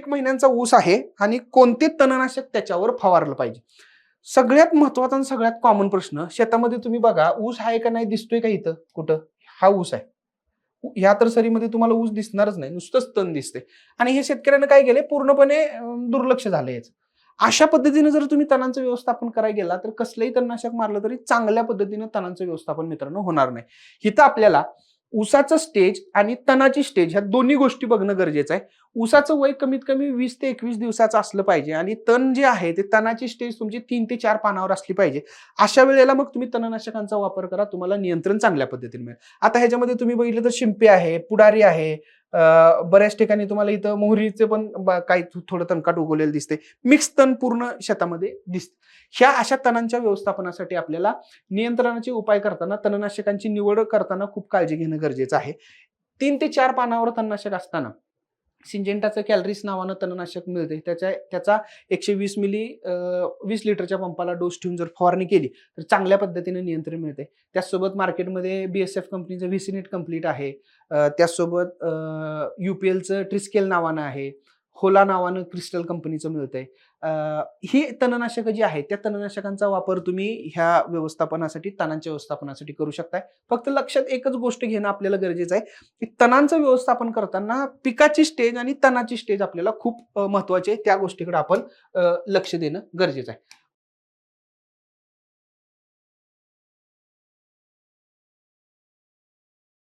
एक महिन्यांचा ऊस आहे आणि कोणते तणनाशक त्याच्यावर फवारलं पाहिजे? सगळ्यात महत्त्वाचा आणि सगळ्यात कॉमन प्रश्न शेतामध्ये तुम्ही बघा ऊस आहे का नाही दिसतोय का इथं? कुठं? हा ऊस आहे. ह्या तर सरीमध्ये तुम्हाला ऊस दिसणारच नाही नुसतंच तण दिसते आणि हे शेतकऱ्यानं काय केले पूर्णपणे दुर्लक्ष झालं याचं. अशा पद्धतीने जर तुम्ही तणांचं व्यवस्थापन करायला गेला तर कसलंही तणनाशक मारलं तरी चांगल्या पद्धतीने तणांचं व्यवस्थापन मित्रांनो होणार नाही. इथं आपल्याला उसाचं स्टेज आणि तणाची स्टेज ह्या दोन्ही गोष्टी बघणं गरजेचं आहे. उसाचं वय कमीत कमी वीस ते एकवीस दिवसाचं असलं पाहिजे आणि तण जे आहे ते तणाची स्टेज तुमची तीन ते चार पानावर असली पाहिजे. अशा वेळेला मग तुम्ही तणनाशकांचा वापर करा तुम्हाला नियंत्रण चांगल्या पद्धतीने मिळेल. आता ह्याच्यामध्ये तुम्ही बघितलं तर शिंपे आहे पुढारी आहे बऱ्याच ठिकाणी तुम्हाला इथं मोहरीचे पण काही थोडं तणकाट उगवलेलं दिसते मिक्स तण पूर्ण शेतामध्ये दिसते ह्या अशा तणांच्या व्यवस्थापनासाठी आपल्याला नियंत्रणाचे उपाय करताना तणनाशकांची निवड करताना खूप काळजी घेणं गरजेचं आहे. तीन ते चार पानावर तणनाशक असताना सिंजेंटाचं कॅलरीज नावानं तणनाशक मिळते त्याच्या त्याचा एकशे वीस मिली वीस लिटरच्या पंपाला डोस ठेवून जर फवारणी केली तर चांगल्या पद्धतीने नियंत्रण मिळते त्याचसोबत मार्केटमध्ये बी एस एफ कंपनीचं व्हिसिनेट कंप्लीट आहे. त्यासोबत यू पी एलचं ट्रिस्केल नावानं आहे. होला नावानं क्रिस्टल कंपनीचं मिळतंय. ही तणनाशकं जी आहेत त्या तणनाशकांचा वापर तुम्ही ह्या व्यवस्थापनासाठी तणांच्या व्यवस्थापनासाठी करू शकताय. फक्त लक्षात एकच गोष्ट घेणं आपल्याला गरजेचं आहे की तणांचं व्यवस्थापन करताना पिकाची स्टेज आणि तणाची स्टेज आपल्याला खूप महत्वाची आहे. त्या गोष्टीकडे आपण लक्ष देणं गरजेचं आहे.